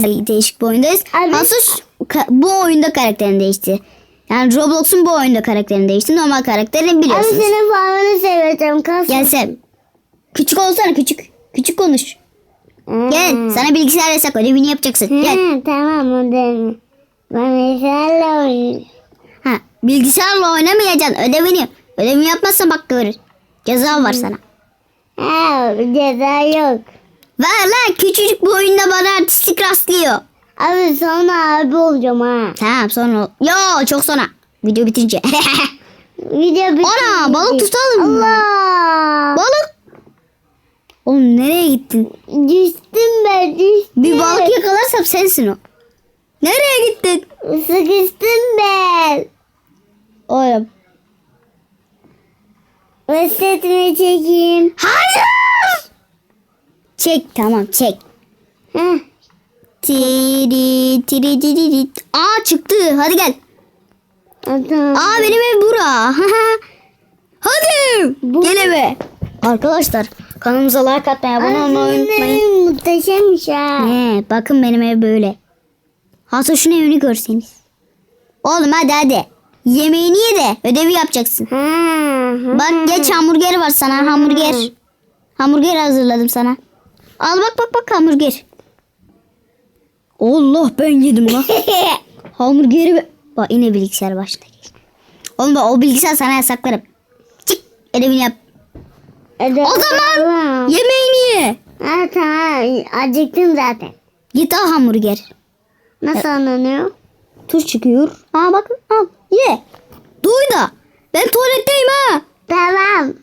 değişik bir oyundayız. Abi- Asuş ka- bu oyunda karakterini değişti. Yani Roblox'un bu oyunda karakterini değişti. Normal karakterini Abi biliyorsunuz. senin falanı seveceğim. Kas. Gel sen. Küçük olsana küçük. Küçük konuş. Hmm. Gel. Sana bilgisayar yasak ödevini yapacaksın. Gel. Hı, tamam o Ben seninle oynayayım. Ha, bilgisayarla oynamayacaksın. Ödevini. Ödevini yapmazsan bak görür. Ceza var sana. Ha, ceza yok. Ver lan küçücük bu oyunda bana artistik rastlıyor. Abi sonra abi olacağım ha. Tamam sonra. ol- Yo çok sonra. Video bitince. Video bitti. Ana balık tutalım mı? Allah. Balık. Oğlum nereye gittin? Düştüm ben düştüm. Bir balık yakalarsam sensin o. Nereye gittin? Sıkıştım ben. Oğlum. Resetini çekeyim. Hayır. Çek tamam çek. Heh. Tiri tiri tiri tiri. Aa çıktı. Hadi gel. Tamam. Aa benim ev bura. Hadi. Bu- Gel eve. Arkadaşlar kanalımıza like atmayı, abone olmayı unutmayın. Muhteşemmiş ha. He, bakın benim ev böyle. Hatta şunun evini görseniz. Oğlum hadi hadi. Yemeğini ye de ödevi yapacaksın. Bak geç hamburger var sana hamburger. Hamburger hazırladım sana. Al bak bak bak hamburger. Allah ben yedim lan. Hamburgeri Bak yine bilgisayar başına geçti. Oğlum bak o bilgisayar sana yasaklarım. Çık ödevini yap. Hadi. O zaman yemeğini ye. Ha, tamam. Acıktım zaten. Git al hamburger. Nasıl anlanıyor? Tur çıkıyor. Aa bakın al ye. Duy da. Ben tuvaletteyim ha. Tamam.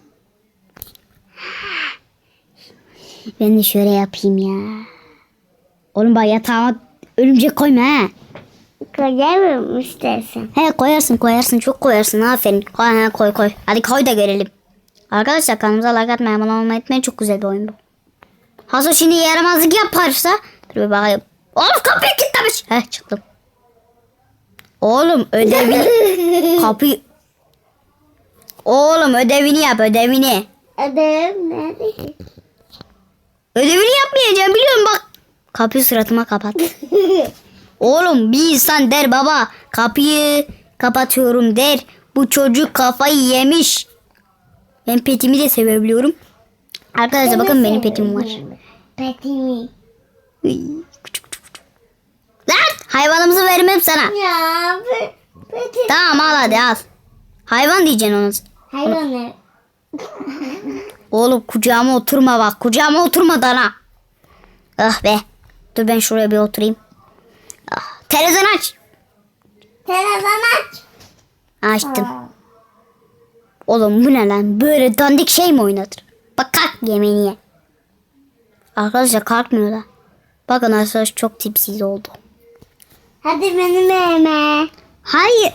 Ben de şöyle yapayım ya. Oğlum bak yatağıma örümcek koyma ha. Koyamıyorum istersen. He koyarsın koyarsın çok koyarsın aferin. Koy he, koy koy. Hadi koy da görelim. Arkadaşlar kanalımıza like atmayı abone olmayı unutmayın. Çok güzel bir oyun bu. Haso şimdi yaramazlık yaparsa. Dur bir bakayım. Oğlum kapıyı kilitlemiş. Heh çıktım. Oğlum ödevini. kapıyı. Oğlum ödevini yap ödevini. Ödev nerede? Ödevini yapmayacağım biliyorum bak. Kapıyı suratıma kapat. Oğlum bir insan der baba kapıyı kapatıyorum der. Bu çocuk kafayı yemiş. Ben petimi de sevebiliyorum. Arkadaşlar bakın benim petim var. Petimi. Lan hayvanımızı vermem sana. Ya pe petim. Tamam al hadi al. Hayvan diyeceksin ona. Hayvanı. Oğlum kucağıma oturma bak. Kucağıma oturma dana. Ah be. Dur ben şuraya bir oturayım. Ah, televizyon aç. Telefon aç. Açtım. Oğlum bu ne lan? Böyle dandik şey mi oynatır? Bak kalk yemeğini ye. Arkadaşlar kalkmıyor da. Bakın arkadaşlar çok tipsiz oldu. Hadi benim evime. Hayır.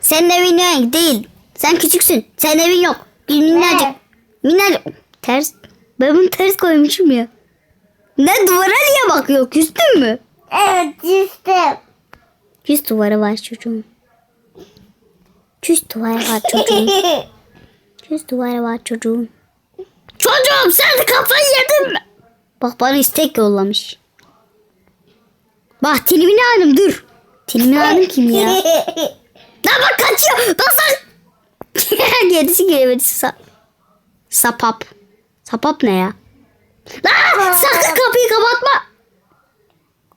Senin evin yok değil. Sen küçüksün. Senin evin yok. Minnacık. Evet. Minnacık. Ters. Ben bunu ters koymuşum ya. Ne duvara niye bakıyor? Küstün mü? Evet düştüm. Küs duvarı var çocuğun. Küs duvarı var çocuğun. Küs duvarı var çocuğun. Çocuğum sen de kafayı yedin mi? Bak bana istek yollamış. Bak Tilmin Hanım dur. Tilmin Hanım kim ya? Lan bak kaçıyor. Nasıl? Gerisi gelemedi. Sa sapap. Sapap ne ya? Lan sakın kapıyı kapatma.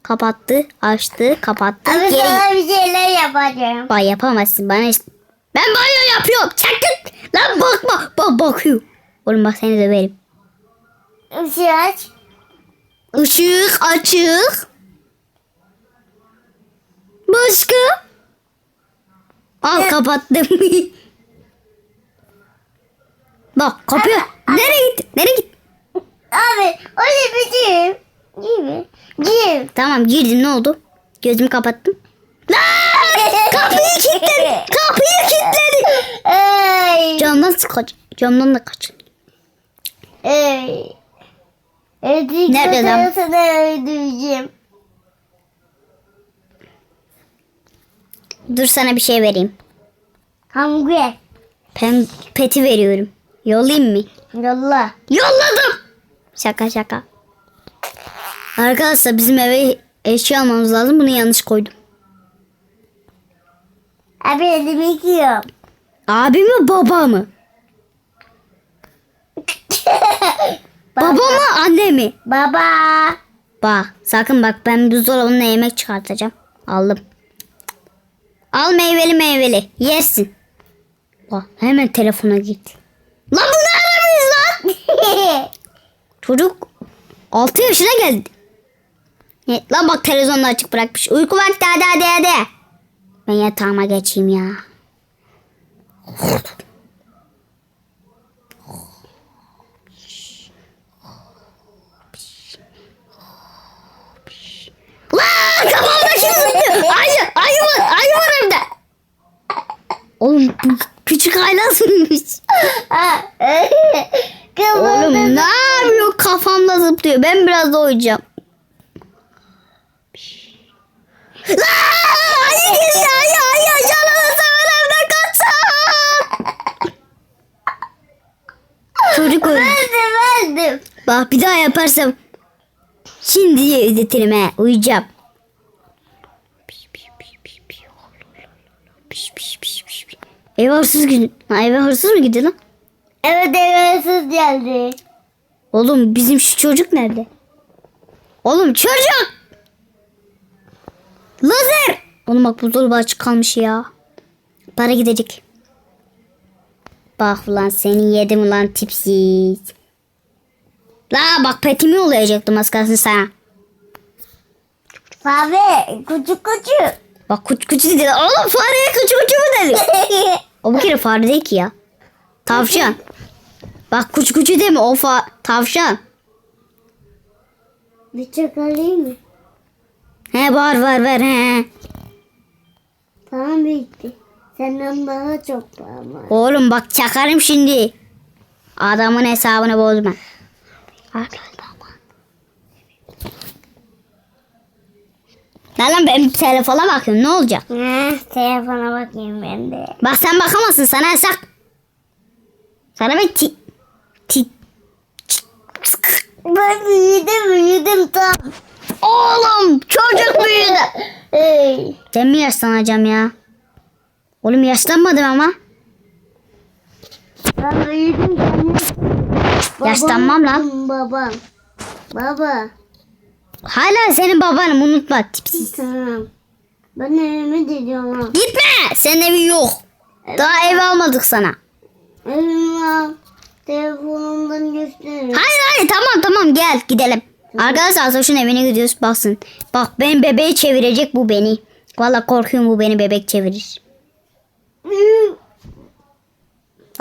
Kapattı, açtı, kapattı. Abi geri. sana bir şeyler yapacağım. Bak yapamazsın bana işte. Ben banyo yapıyorum. Çekil. Lan bakma. Bak bakıyor. Oğlum bak seni döverim. Işığı aç. Işık açık. Başka? Al kapattım. Bak kapıyor. Nereye gitti? Nereye gitti? Abi o ne biçim? Gibi. Gibi. Tamam girdim ne oldu? Gözümü kapattım. Lan! Kapıyı kilitledi. Kapıyı kilitledi. Ey. Camdan kaç. Camdan da kaç. Ey. Ödük Nerede lan? sana öldüreceğim. Dur sana bir şey vereyim. Hamburger. Pem peti veriyorum. Yollayayım mı? Yolla. Yolladım. Şaka şaka. Arkadaşlar bizim eve eşya almamız lazım. Bunu yanlış koydum. Abi elimi yıkıyorum. Abi mi baba mı? baba mı anne mi? Baba. Bak sakın bak ben buzdolabına yemek çıkartacağım. Aldım. Al meyveli meyveli. Yersin. Bak hemen telefona git. Lan bu ne aramıyoruz lan? Çocuk 6 yaşına geldi. Ne, lan bak televizyonda açık bırakmış. Uyku vakti hadi hadi hadi. Ben yatağıma geçeyim ya. Lan kafamda şimdi zıplıyor. Ayı, ayı var, ayı var evde. Oğlum küçük haylasınmış. Oğlum ne yapıyor kafamda zıplıyor. Ben biraz da uyuyacağım. Ayı geliyor ayı ayı. Canını seven evden kaçın. Çocuk öldü. Verdim verdim. Bak bir daha yaparsam şimdi ödetirim he. Uyuyacağım. Ev hırsız gidiyor. Ha, eve hırsız mı gidiyor lan? Evet evsiz geldi. Oğlum bizim şu çocuk nerede? Oğlum çocuk! Lazer! Oğlum bak buzdolabı açık kalmış ya. Para gidecek. Bak ulan seni yedim ulan tipsiz. La bak petimi yollayacaktım az kalsın sana. Abi küçük küçük. Bak kuç kuç dedi. Oğlum fareye kuç kuç mu dedi? O bir kere fare değil ki ya. Tavşan. Bak kuç kuç deme o fa tavşan. Bir çok alayım mı? He var var ver he. Tamam bitti. Senden daha çok param var. Oğlum bak çakarım şimdi. Adamın hesabını bozma. Lan lan ben telefona bakıyorum ne olacak? Ha, telefona bakayım ben de. Bak sen bakamazsın sana yasak. Sana ben ti... ti... Ben büyüdüm büyüdüm tam. Oğlum çocuk büyüdü. Ey. Sen mi yaşlanacağım ya? Oğlum yaşlanmadım ama. Ben büyüdüm tam. Yaşlanmam lan. Babam. Baba. Hala senin babanım unutma tipsiz. Tamam. Ben evime gidiyorum. ha. Gitme senin evin yok. Daha ev almadık sana. Evim var. Telefonumdan gösteririm. Hayır hayır tamam tamam gel gidelim. Arkadaşlar Soş'un evine gidiyoruz baksın. Bak ben bebeği çevirecek bu beni. Valla korkuyorum bu beni bebek çevirir.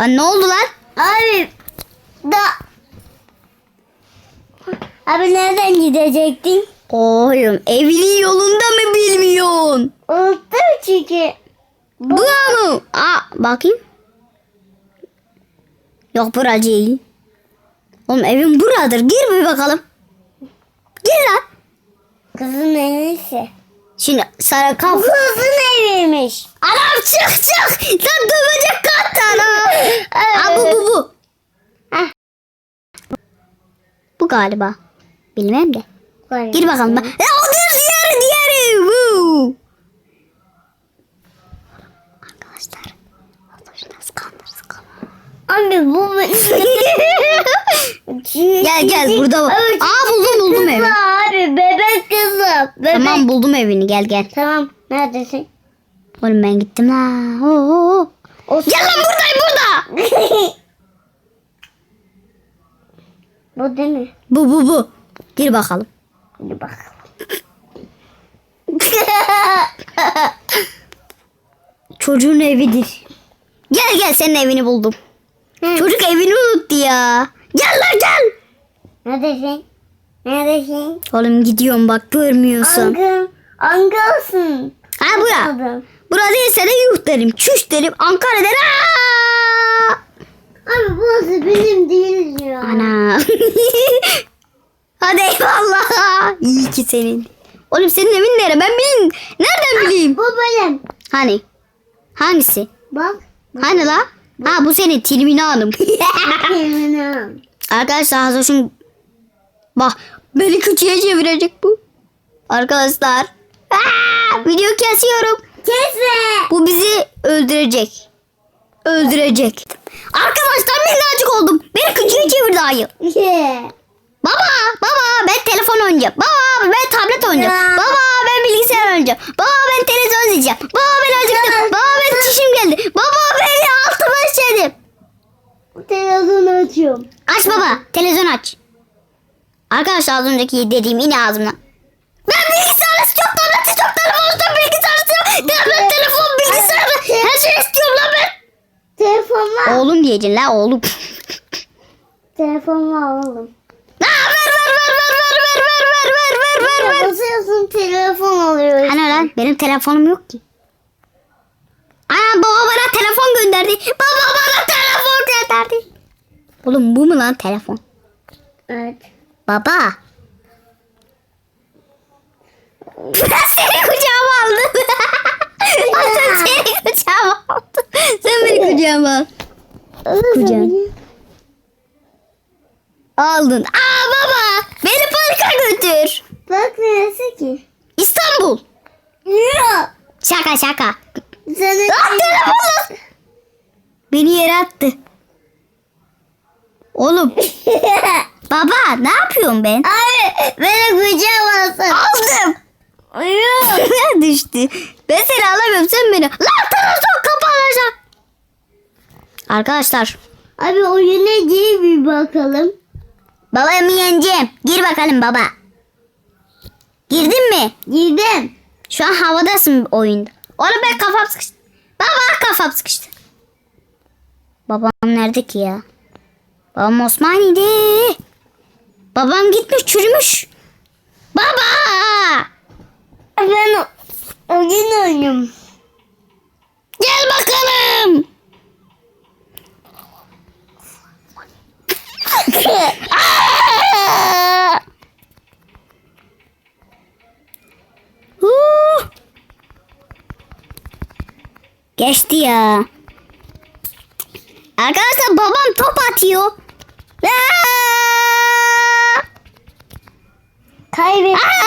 Lan ne oldu lan? Abi. Da. Abi nereden gidecektin? Oğlum evinin yolunda mı bilmiyorsun? Unuttum çünkü. Bu mu? Aa bakayım. Yok bura değil. Oğlum evin buradır. Gir bir bakalım. Gir lan. Kızın eviyse. Şimdi sana kaf. Kızın eviymiş. Anam çık çık. Lan dövecek kaç tane. Aa, bu bu bu. Heh. Bu galiba. Bilmem de. Gir bakalım. bak. Ya o diğeri diğeri. Woo. Arkadaşlar. Nasıl kandırırız Abi bu Gel gel burada. bak. Evet, Aa buldum buldum evi. Abi bebek kızı. Bebek. Tamam buldum evini gel gel. Tamam. Neredesin? Oğlum ben gittim la. Oo, oo. Gel lan buradayım burada. bu değil mi? Bu bu bu. Gir bakalım. Hadi bakalım. Çocuğun evidir. Gel gel senin evini buldum. Hı. Çocuk evini unuttu ya. Gel lan gel. Neredesin? Neredesin? Oğlum gidiyorum bak görmüyorsun. Angıl. Angılsın. Ha bura. Bura değilse de yuh derim. Çüş derim. Ankara derim. Aa! Abi burası benim değil ya. Ana. Hadi eyvallah. İyi ki senin. Oğlum senin evin nere? Ben bileyim. Nereden bileyim? Bu benim. Hani? Hangisi? Bak. Hani la? Ha bu senin Tilmina Hanım. Benim. Arkadaşlar Hazoş'un bak beni küçüğe çevirecek bu. Arkadaşlar. Aa, video kesiyorum. Kesme. Bu bizi öldürecek. Öldürecek. Arkadaşlar minnacık oldum. Beni küçüğe çevirdi ayı. Baba, baba ben telefon oynayacağım. Baba ben tablet oynayacağım. Ya. Baba ben bilgisayar oynayacağım. Baba ben televizyon izleyeceğim. Baba ben acıktım. Baba ben çişim geldi. Baba ben altıma işedim. Telefonu açıyorum. Aç baba. Televizyon aç. Arkadaşlar az önceki dediğim yine ağzımdan. Ben bilgisayar istiyorum. Tablet istiyorum. Telefon istiyorum. Bilgisayar istiyorum. Tablet, telefon, bilgisayar. Her şey istiyorum lan ben. Telefon var. Oğlum diyeceksin la oğlum. Telefon var oğlum. La ver ver ver ver ver ver ver ver ver ver ver ver. Basıyorsun telefon oluyor. Hani lan benim telefonum yok ki. Ana baba bana telefon gönderdi. Baba bana telefon gönderdi. Oğlum bu mu lan telefon? Evet. Baba. Seni kucağıma aldım. Sen seni kucağıma aldın. Sen beni kucağıma al. Kucağım. Aldın. Aa baba. Beni parka götür. Bak neresi ki? İstanbul. Yok. Şaka şaka. Senin Lan telefonu. Beni yere attı. Oğlum. Baba ne yapıyorum ben? Abi beni kucağıma alsın. Aldım. Yok. Düştü. Ben seni alamıyorum sen beni. Lan televizyon kapanacak. Arkadaşlar. Abi oyuna gir bir bakalım. Babamı yeneceğim. Gir bakalım baba. Girdin mi? Girdim. Şu an havadasın oyunda. Oğlum ben kafam sıkıştı. Baba kafam sıkıştı. Babam nerede ki ya? Babam Osmani'de. Babam gitmiş çürümüş. Baba. Ben oyun oynuyorum. Gel bakalım. Geçti ya. Arkadaşlar babam top atıyor. Aa! Kaybettim.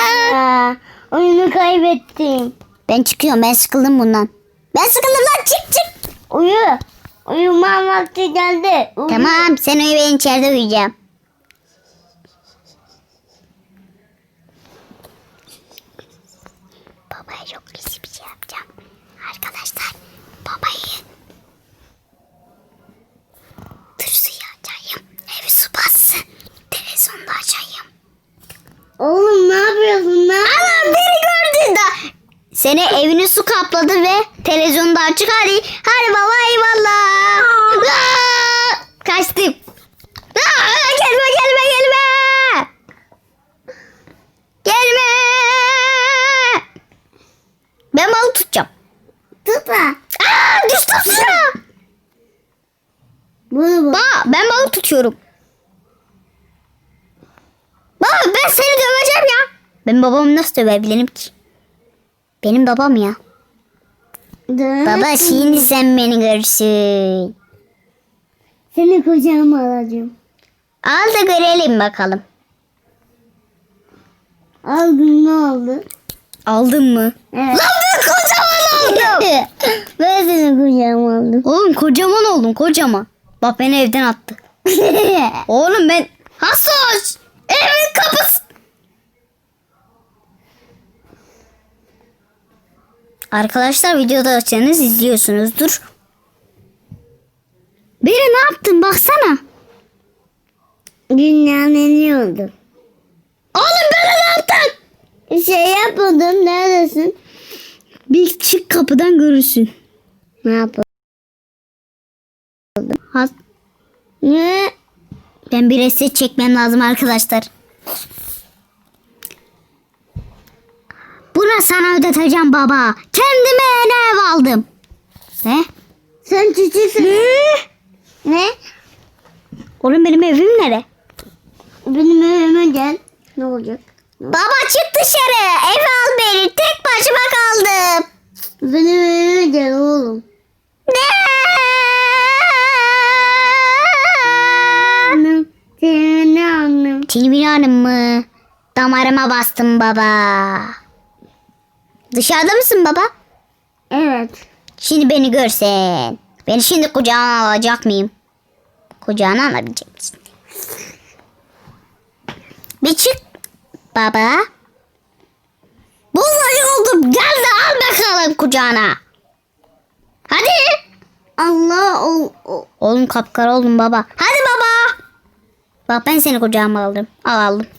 Kaybettim. Ben çıkıyorum ben sıkıldım bundan. Ben sıkıldım lan çık çık. Uyu. Uyuma vakti geldi. Uyu. Tamam sen uyu ben içeride uyuyacağım. Babaya çok pis bir şey yapacağım. Arkadaşlar babayı suyu açayım. Evi su bassın. Açayım. Oğlum ne yapıyorsun? Ne Anam beni. Seni evini su kapladı ve televizyonu da açık. Hadi, hadi baba eyvallah. Aa, kaçtım. Aa, gelme gelme gelme. Gelme. Ben balık tutacağım. Tutma. Aa, düştüm suya. Ba, ben balık tutuyorum. Baba ben seni döveceğim ya. Ben babamı nasıl dövebilirim ki? Benim babam ya. Baba şimdi sen beni görsün. Seni kucağıma alacağım. Al da görelim bakalım. Aldım ne oldu? Aldın mı? Evet. Lan ben kocaman oldum. ben seni kucağıma aldım. Oğlum kocaman oldum kocaman. Bak beni evden attı. Oğlum ben... Hasoş! Evin kapısı... Arkadaşlar videoda açsanız izliyorsunuzdur. Biri ne yaptın baksana. Dünyalanıyordum. Oğlum böyle ne yaptın? Şey yapmadım. Neredesin? Bir çık kapıdan görürsün. Ne yapalım? Ne? ben bir reset çekmem lazım arkadaşlar. Buna sana ödeteceğim baba. Kendime yeni ev aldım. Ne? Sen küçüksün. Ne? Ne? Oğlum benim evim nere? Benim evime gel. Ne olacak? Baba çık dışarı. Ev al beni. Tek başıma kaldım. Benim evime gel oğlum. Ne? Annem. Seni ne annem? Hanım mı? Damar Bağrıma bastım baba. Dışarıda mısın baba? Evet. Şimdi beni görsen. Beni şimdi kucağına alacak mıyım? Kucağına alabilecek misin? Bir çık baba. Vallahi oldum. Gel de al bakalım kucağına. Hadi. Allah o, o. Oğlum kapkara oldum baba. Hadi baba. Bak ben seni kucağıma aldım. Al aldım.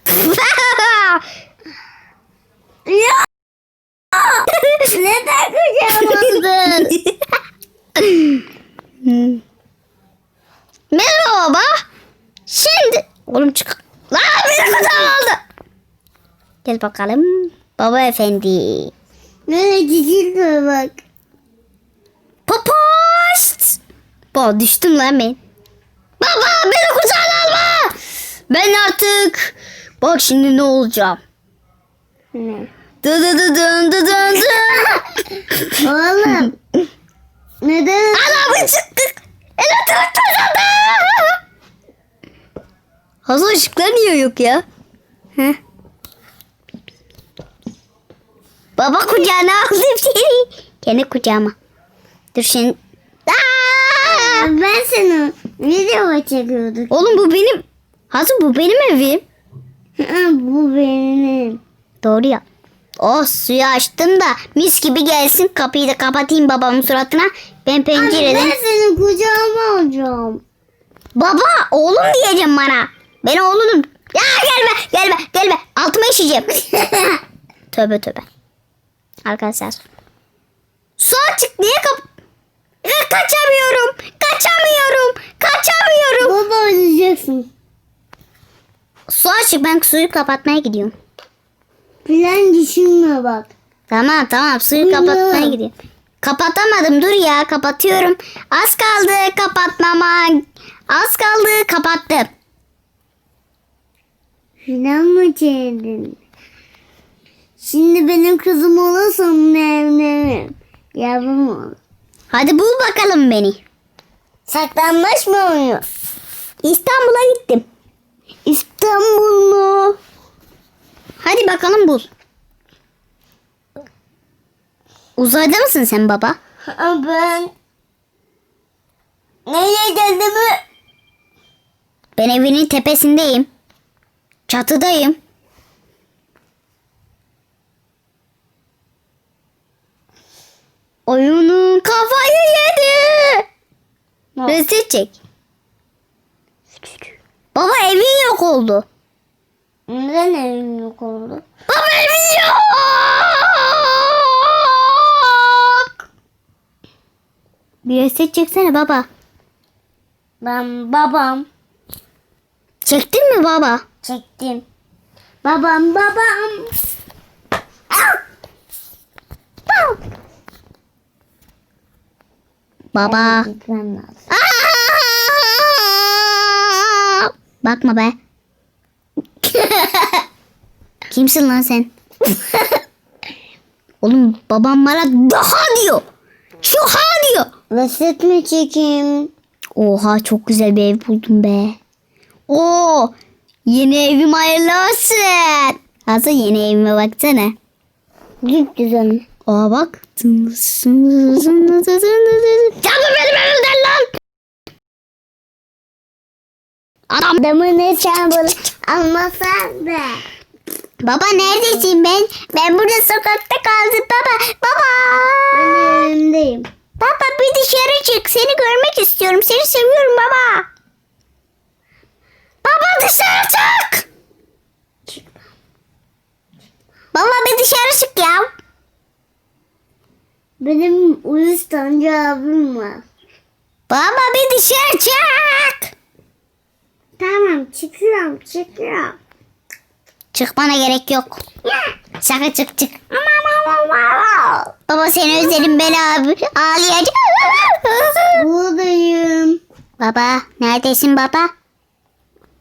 Ya! Neden kucağıma aldın? Merhaba baba. Şimdi. Oğlum çık. Lan beni kucağıma aldı. Gel bakalım. Baba efendi. Böyle cicilme bak. Popoşt. Baba düştüm lan ben. Baba beni kucağına alma. Ben artık. Bak şimdi ne olacağım. Ne? Dı dı dı dın dı dın dın. Oğlum. Neden? Anamı çıktık. Elektrik kazandı. Hazır ışıklar niye yok ya? Heh. Baba kucağına aldım seni. Kendi kucağıma. Dur şimdi. Aa! Ben seni video çekiyordum. Oğlum bu benim. Hazır bu benim evim. Bu benim. Doğru ya. Oh suyu açtım da mis gibi gelsin. Kapıyı da kapatayım babamın suratına. Ben pencereden. ben seni kucağıma alacağım. Baba oğlum diyeceğim bana. Ben oğlunum. Ya gelme gelme gelme. Altıma işeyeceğim. tövbe tövbe. Arkadaşlar. Su açık niye kap... Kaçamıyorum. Kaçamıyorum. Kaçamıyorum. Baba öleceksin. Su açık ben suyu kapatmaya gidiyorum. Plan düşünme bak. Tamam tamam suyu Buyurun. kapatmaya gidiyorum. Kapatamadım dur ya kapatıyorum. Az kaldı kapatmama. Az kaldı kapattım. Plan mı çevirdin? Şimdi benim kızım olursa onunla evlenirim. Yavrum ol. Hadi bul bakalım beni. Saklanmış mı oynuyor? İstanbul'a gittim. İstanbul mu? Hadi bakalım bul. Uzayda mısın sen baba? Ben... Nereye geldim? Ben evinin tepesindeyim. Çatıdayım. Oyunun kafayı yedi. Reset çek. Baba evin yok oldu. Neden evim yok oldu? Baba evin yok. Bir reset çeksene baba. Ben babam. Çektin mi baba? Çektim. Babam babam. Baba. Gitmem lazım. Aa! Bakma be. Kimsin lan sen? Oğlum babam bana daha diyor. Şu ha diyor. Reset mi çekeyim? Oha çok güzel bir ev buldum be. Oo yeni evim hayırlı olsun. Hazır yeni evime baksana. Git güzel. Aa bak. Canım benim evimden lan. Adam Adamı ne çabuk almasan da. Baba neredesin ben? Ben burada sokakta kaldım baba. Baba. Ben evimdeyim. Baba bir dışarı çık. Seni görmek istiyorum. Seni seviyorum baba. Baba dışarı çık. Baba bir dışarı çık ya. Benim uyuz tancı abim var. Baba bir dışarı çık. Tamam çıkıyorum çıkıyorum. Çıkmana gerek yok. Şaka çık çık. Baba seni özledim ben abi. Ağlayacağım. Buradayım. baba neredesin baba?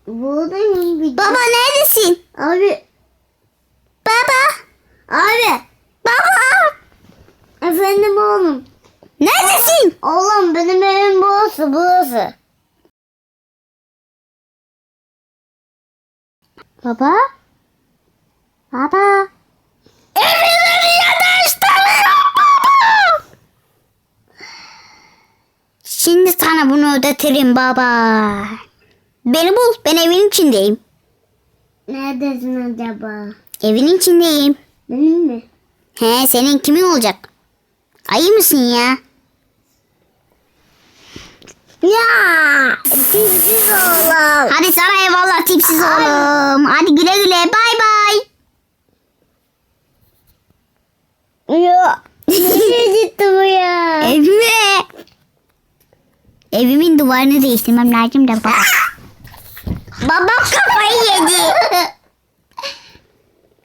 Buradayım. Bir Baba neredesin? Abi. Baba. Abi. Baba. Efendim oğlum. Neredesin? Oğlum benim evim burası burası. Baba. Baba. Evini yetiştiriyorum baba. Şimdi sana bunu ödetirim baba. Beni bul. Ben evin içindeyim. Neredesin acaba? Evin içindeyim. Benim mi? He senin kimin olacak? Ayı mısın ya? Ya. Tipsiz oğlum. Hadi sana eyvallah tipsiz oğlum. Hadi güle güle bay bay. Ya. Gitti bu ya? Evime. Evimin duvarını değiştirmem lazım da baba. Babam kafayı yedi.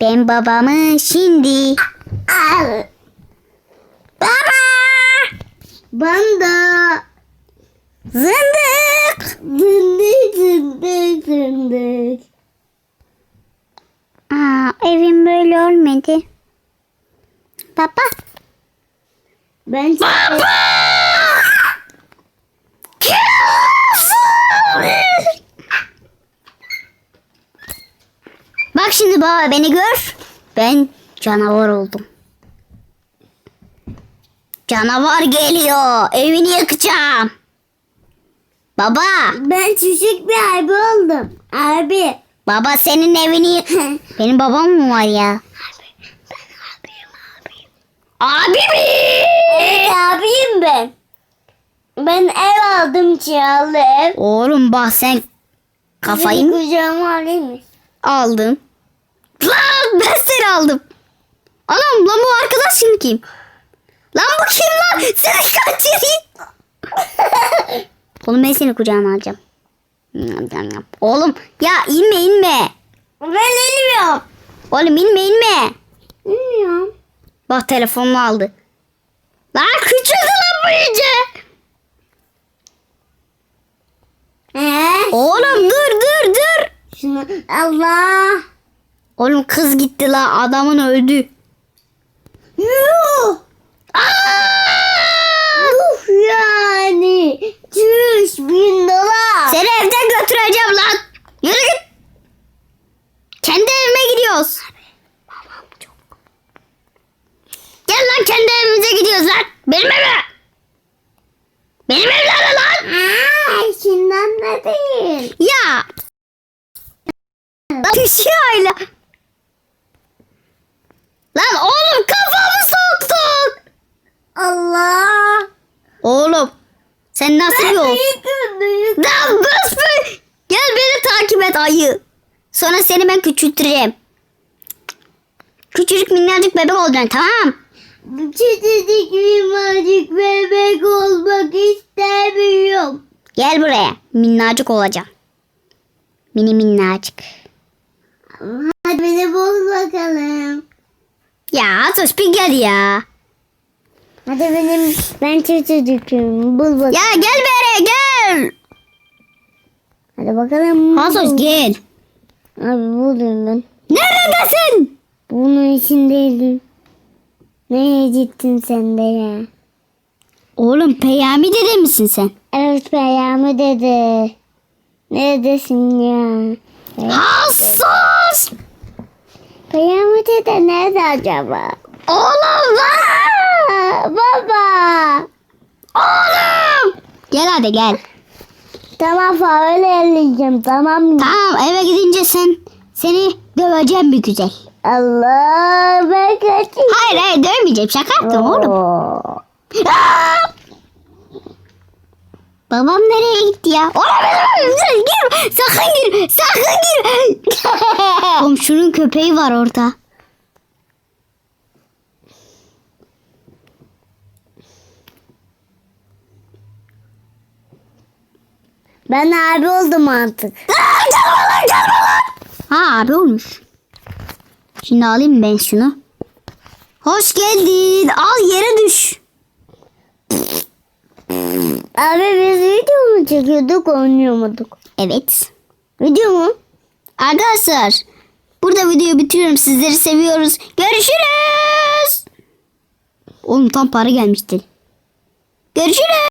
Ben babamı şimdi. Al. Baba. Ben de. Zındık. Zındık zındık zındık. Aa, evim böyle olmadı. Baba. Ben Bak şimdi baba beni gör. Ben canavar oldum. Canavar geliyor. Evini yakacağım. Baba. ben küçük bir abi oldum. Abi. Baba senin evini... Benim babam mı var ya? Abi mi? Evet abiyim ben. Ben ev aldım kiralı ev. Oğlum bak sen kafayı mı kucağıma alayım mı? aldın? Lan ben seni aldım. Anam lan bu arkadaşın kim? Lan bu kim lan? Seni kaçırayım. Oğlum ben seni kucağına alacağım. Oğlum ya inme inme. Ben bilmiyorum. Oğlum inme inme. Bilmiyorum. Bak telefonunu aldı. Lan küçüldü lan bu iyice. Ee, Oğlum dur dur dur. şunu Allah. Oğlum kız gitti la adamın öldü. Yuh. Uf yani. Çüş bin dolar. Seni evden götüreceğim lan. Yürü git. Kendi evime gidiyoruz. Gel lan kendi evimize gidiyoruz lan. Benim eve. Benim evlere lan. Aa, şimdiden ne değil. Ya. Lan hala. Lan soktun. Allah. Oğlum sen nasıl bir ol? Bıs. Gel beni takip et ayı. Sonra seni ben küçülteceğim. Küçücük minnacık bebek olacaksın tamam Küçücük minnacık bebek olmak istemiyorum. Gel buraya. Minnacık olacaksın. Mini minnacık. Hadi beni bul bakalım. Ya Atoş bir gel ya. Hadi benim ben küçücüküm. Bul bakalım. Ya gel buraya gel. Hadi bakalım. Atoş gel. Abi buldum ben. Neredesin? Bunun içindeydim. Nereye gittin sen de ya? Oğlum Peyami dede misin sen? Evet Peyami dedi. Neredesin ya? Hassas. Peyami dede nerede acaba? Oğlum. Aa, baba. Oğlum. Gel hadi gel. Tamam faul elleyeceğim tamam mı? Tamam eve gidince sen seni döveceğim bir güzel. Allah ben kaçayım. Hayır hayır dövmeyeceğim şaka yaptım oğlum. Aa! Babam nereye gitti ya? Oğlum gir. Sakın gir. Sakın gir. Komşunun köpeği var orada. Ben abi oldum artık. Ha abi olmuş. Şimdi alayım ben şunu. Hoş geldin. Al yere düş. Abi biz video mu çekiyorduk oynuyorduk? Evet. Video mu? Arkadaşlar burada videoyu bitiriyorum. Sizleri seviyoruz. Görüşürüz. Oğlum tam para gelmişti. Görüşürüz.